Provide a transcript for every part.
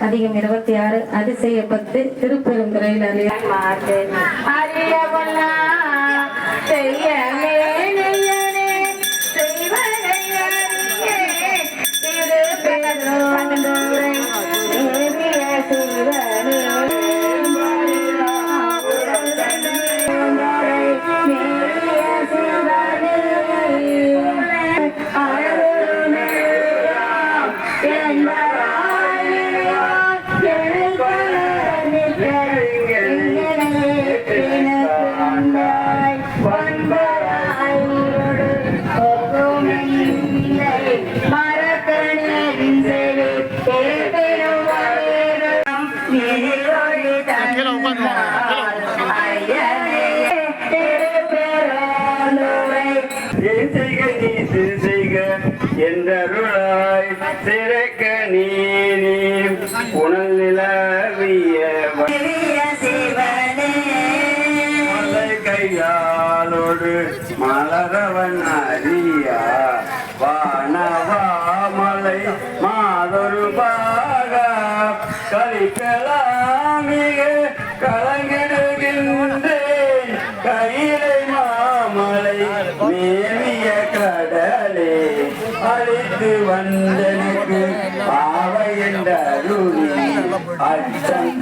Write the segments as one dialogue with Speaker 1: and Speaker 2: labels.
Speaker 1: அதிகம் இருபத்தி ஆறு அதிசய பத்து திருப்பெருந்துறையில் அறிய
Speaker 2: மாட்டேன் மலரவன் அறியா வானவா மலை மாதொரு பாக கலிக்கலாமிக கலங்கிடுகின்றேன். கையிலை மாமலை மேவிய கடலே அழைத்து வந்தனுக்கு பாவை என்ற அருளி அச்சம்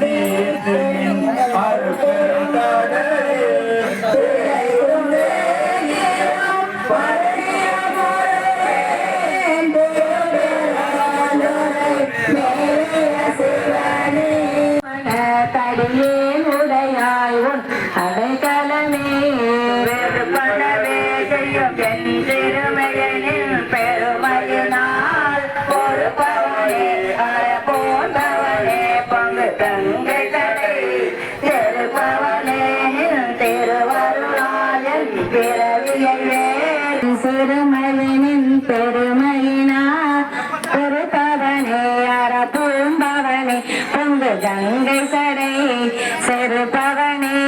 Speaker 3: செருப்பவனே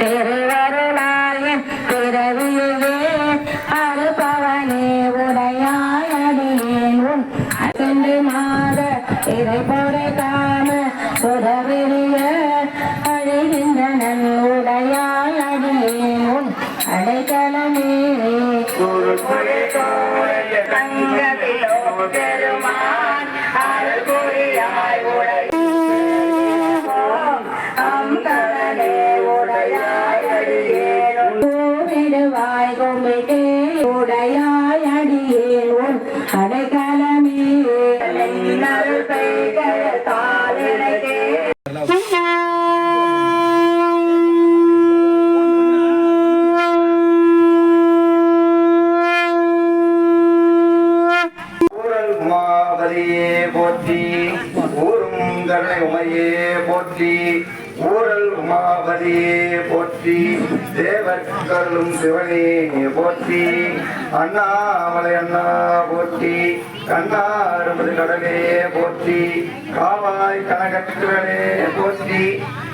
Speaker 3: திருவருளாயன் பிறவியே அறுப்பவனே உடையாய் உன் அசந்து மாத இறை பொறை காம உதவிய உன் அடைக்கலமே தங்க உடையாய் அடியேன் உன் அடைக்கலமே அருள் பெய்கிற தாளினைக்கே
Speaker 2: போற்றி ஊரும் கருணை உமையே போற்றி ஊழல் உமாபதியே போற்றி தேவர்களும் சிவனே போற்றி அண்ணாமலை அண்ணா போற்றி கண்ணாறுமது கடலே போற்றி காவாய் கனகட்டுகளே போற்றி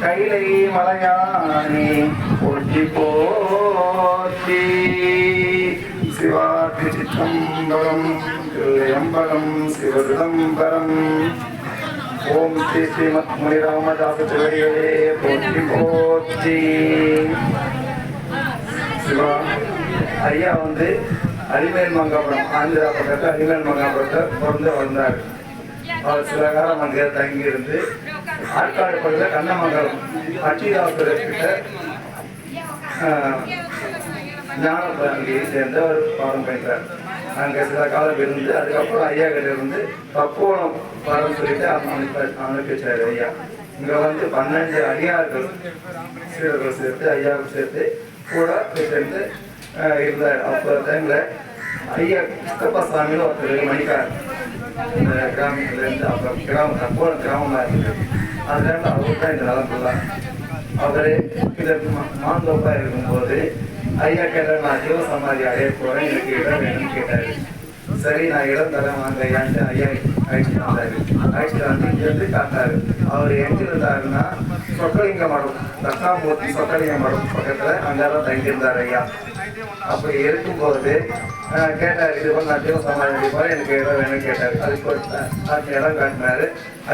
Speaker 2: கைலை மலையானே போற்றி போற்றி. சிவாதி சிற்றம்பலம் தில்லையம்பலம் சிவசிதம்பரம் ஓம் ஸ்ரீ ஸ்ரீமத் முனிராமதாச திருவடிகளே போற்றி போற்றி. சிவா ஐயா வந்து அரிமேல் மங்காபுரம் ஆந்திரா பக்கத்தில் அரிமேல் மங்காபுரத்தை பிறந்து வந்தார். அவர் சில காலம் அங்கே தங்கியிருந்து ஆற்காடு பக்கத்தில் கண்ணமங்கலம் அச்சிதாசுரத்திட்ட ஞானபரங்கியை சேர்ந்த ஒரு பாடம் பயின்றார் அங்கே சில காலம் இருந்து அதுக்கப்புறம் ஐயா கிட்ட இருந்து பக்குவம் பாடம் சொல்லிட்டு அனுப்பி அனுப்பிச்சாரு ஐயா இங்கே வந்து பன்னெண்டு அடியார்கள் சீரர்கள் சேர்த்து ஐயாவுக்கு சேர்த்து கூட சேர்ந்து இருந்தார் அப்போ டைமில் ஐயா கிருஷ்ணப்பா சாமின்னு ஒருத்தர் மணிக்கார் இந்த கிராமத்துலேருந்து இருந்து கிராமம் தக்கோணம் கிராமமாக இருந்தது அதுல இருந்து அவர் தான் இந்த நிலம் அவர் இதற்கு மாந்தோப்பாக இருக்கும்போது ஐயா கேட்டார் நான் ஜீவ சமாதி அடைய போறேன். எனக்கு இடம் வேணும்னு கேட்டாரு. சரி நான் இடம் தரேன் வாங்க. ஐயான்ட்டு ஐயா அழைச்சிட்டு வந்தாரு. அழைச்சிட்டு வந்து இங்கேருந்து காட்டாரு. அவர் எங்கிருந்தாருன்னா சொக்கலிங்க மடம் தட்சாமூர்த்தி சொக்கலிங்க மடம் பக்கத்துல அங்கதான் தங்கியிருந்தார் ஐயா. அப்படி இருக்கும்போது போது கேட்டார் இது போல நான் ஜீவ சமாதி அடிப்பாரு எனக்கு இடம் வேணும்னு கேட்டார். அதுக்கு ஒரு அதுக்கு இடம் காட்டினாரு.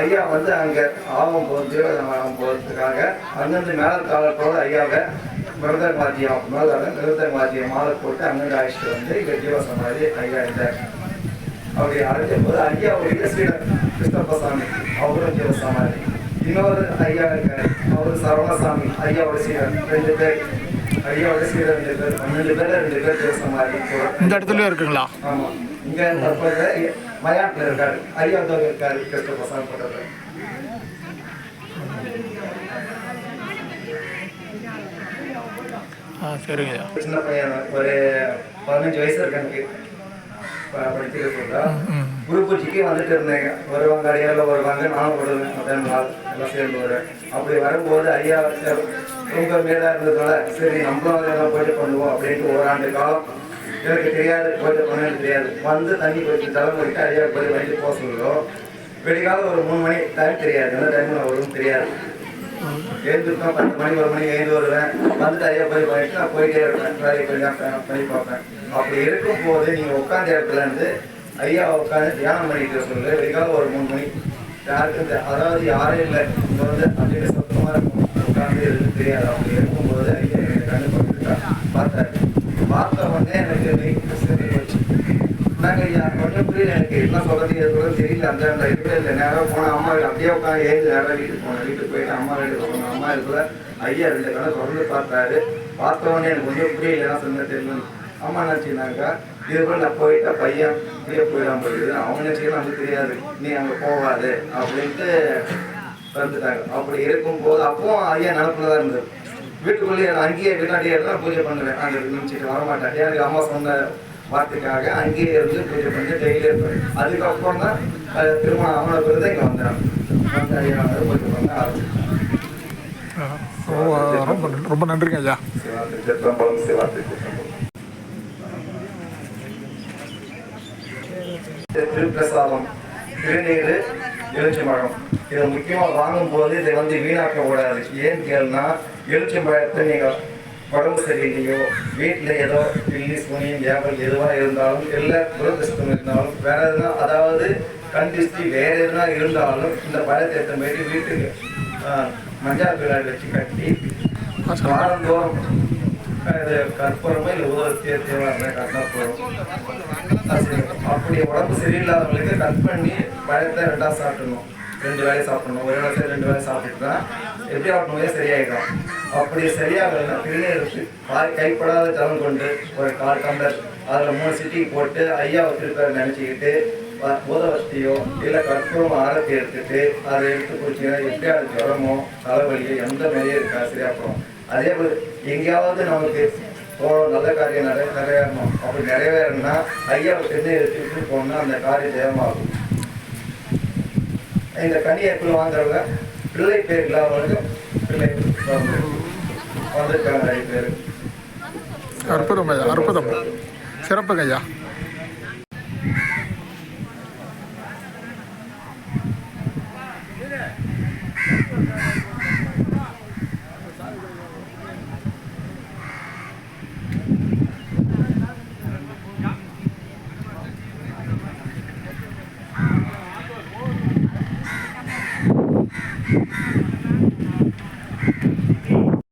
Speaker 2: ஐயா வந்து அங்க ஆகும் போது ஜீவ சமாதம் போகிறதுக்காக அங்கிருந்து மேல காலத்தோட ஐயாவை மிருதங்க வாத்தியம் மேலாக மிருதங்க வாத்தியம் மாலை போட்டு அங்கிருந்து அழைச்சிட்டு வந்து இங்க ஜீவ சமாதி ஐயா இருந்தார் அப்படி அழைச்ச போது ஐயாவுடைய ஸ்ரீடர் கிருஷ்ணப்பசாமி. அவரும் ஜீவ சமாதி இன்னொரு ஐயா இருக்காரு. அவரு சரவணசாமி ஐயாவோட சீடர் ரெண்டு பேர். ஐயாவோட சீடர் ரெண்டு பேர். பன்னெண்டு பேர் ரெண்டு பேர் ஜீவ சமாதி போறாங்க.
Speaker 4: இந்த இடத்துல இருக்குங்களா?
Speaker 2: ஆமா. இங்க மயாட்டில் இருக்காரு. ஐயா இருக்காரு கிருஷ்ணப்பசாமி போட்டது
Speaker 4: ஆ சரிங்க.
Speaker 2: சின்ன பையன் ஒரு பதினஞ்சு வயசு இருக்கு எனக்கு. ப- படிக்கிற சொல்றா குரு பூஜைக்கு வந்துட்டு இருந்தேங்க. வருவாங்க அடியாரில் வருவாங்க நானும் வருவேன் மத்தியானம் நாள் எல்லாம் சேர்ந்து வருவேன் அப்படி வரும்போது ஐயா ரொம்ப மேடா இருந்ததால சரி நம்மளும் அதெல்லாம் பூஜை பண்ணுவோம் அப்படின்ட்டு ஓராண்டு காலம் எனக்கு தெரியாது பூஜை பண்ண தெரியாது. வந்து தண்ணி போயிட்டு தலை போயிட்டு ஐயா போய் வண்டி போக சொல்லுவோம் வெடிகாலம் ஒரு மூணு மணி டைம் தெரியாது. எந்த டைமில் வரும் தெரியாது. எழுந்துருக்கோம் பத்து மணி ஒரு மணி எழுந்து வருவேன் வந்துட்டு ஐயா போய் பண்ணிட்டு நான் போயிட்டே இருப்பேன் வேலையை பண்ணி ப- பண்ணி பார்ப்பேன் அப்படி இருக்கும் போது நீங்கள் உட்காந்த இடத்துல இருந்து ஐயா உட்காந்து தியானம் பண்ணிட்டு இருக்கிறது சொல்லு ஒரு மூணு மணி யாருக்கும் அதாவது யாரும் இல்லை இங்கே வந்து அப்படியே சத்தமாக இருக்கும் உட்காந்து எதுவும் தெரியாது அப்படி இருக்கும்போது ஐயா எனக்கு கண்ணு பண்ணிட்டு பார்த்தாரு பார்த்த உடனே எனக்கு மெய் போச்சு நாங்கள் ஐயா கொஞ்சம் புரியல எனக்கு என்ன சொல்கிறது எது தெரியல அந்த அந்த இதுல இல்லை நேரம் போனேன் அம்மா வீடு ஏழு நேரம் வீட்டுக்கு போனேன் வீட்டுக்கு போயிட்டு அம்மா வீட்டுக்கு போனேன் அம்மா இடத்துல ஐயா ரெண்டு கடை தொடர்ந்து பார்த்தாரு. பார்த்த உடனே எனக்கு கொஞ்சம் புரியல என்ன சொன்ன தெரியும்? அம்மா என்னாச்சுனாக்கா இது போல நான் போயிட்டா பையன் இப்படியே போயிடாம போயிடுது அவங்க நினச்சிக்கலாம் நமக்கு தெரியாது. நீ அங்கே போகாது அப்படின்ட்டு வந்துட்டாங்க. அப்படி இருக்கும்போது அப்பவும் ஐயா நினப்புல தான் இருந்தது. வீட்டுக்குள்ளேயே நான் அங்கேயே வீட்டாடியே இருந்தால் பூஜை பண்ணுவேன். அங்கே நினச்சிட்டு வரமாட்டேன் எனக்கு அம்மா சொன்ன வார்த்தைக்காக அங்கேயே இருந்து பூஜை பண்ணி டெய்லி இருப்பேன் அதுக்கப்புறம் தான் திருமணம் ஆன பிறகு இங்கே வந்தேன். வந்து ஐயா பூஜை பண்ண ஆரம்பிச்சேன்.
Speaker 4: ஆ, ரொம்ப நன்றிங்க ஐயா.
Speaker 2: சிவாத்திரி சித்திரம்பலம் சிவாத்திரி சித்திரம்பலம் திருப்பிரசாதம் திருநீர் எலுச்சிமழம் இதை முக்கியமாக வாங்கும்போது இதை வந்து வீணாக்க கூடாது. ஏன்னு கேளுனா எலுச்சிமழத்தை நீங்கள் உடம்பு சரியில்லையோ வீட்டில் ஏதோ பில்லி சுனியம் ஏவல் எதுவாக இருந்தாலும் இல்லை துரதிருஷ்டம் இருந்தாலும் வேற எதுனா அதாவது கண் வேற எதுனா இருந்தாலும் இந்த பழத்தை ஏற்ற மாதிரி வீட்டுக்கு மஞ்சள் பிள்ளாடி வச்சு கட்டி வாரந்தோறும் இது கற்பூரமோ இல்லை உதவத்தியோ தேவையான கட்டினா போதும். அப்படி உடம்பு சரியில்லாதவங்களுக்கு கட் பண்ணி பழத்தை ரெண்டாக சாப்பிடணும். ரெண்டு வேலை சாப்பிடணும். ஒரு வேலை ரெண்டு வேலை சாப்பிட்டு தான் எப்படி ஆகணுமே சரியாயிடும். அப்படி சரியாக திருநீருக்கு காய் கைப்படாத ஜலம் கொண்டு ஒரு கால் டம்ளர் அதில் மூணு சிட்டிக்கு போட்டு ஐயாவை திருப்பி நினச்சிக்கிட்டு பூதவஸ்தியோ இல்லை கற்பூரம் ஆரத்தி எடுத்துட்டு அதை எடுத்து குடிச்சிங்கன்னா எப்படியாவது ஜுரமோ தலைவலியோ எந்த மாதிரியும் இருக்கா சரியாப்படும் அதே போல் எங்கேயாவது நமக்கு போகணும் நல்ல காரியம் நிறைய நிறைவேறணும். அப்படி நிறைவேறணும்னா ஐயாவை திருநீர் எடுத்துட்டு போகணும்னா அந்த காரியம் ஜெயமாகும். இந்த கனி எப்படி வாங்குறவங்க பிள்ளை பேர் இல்லாதவங்களுக்கு பிள்ளை. வந்திருக்காங்க நிறைய பேர்.
Speaker 4: அற்புதம் ஐயா அற்புதம். சிறப்புங்க ஐயா.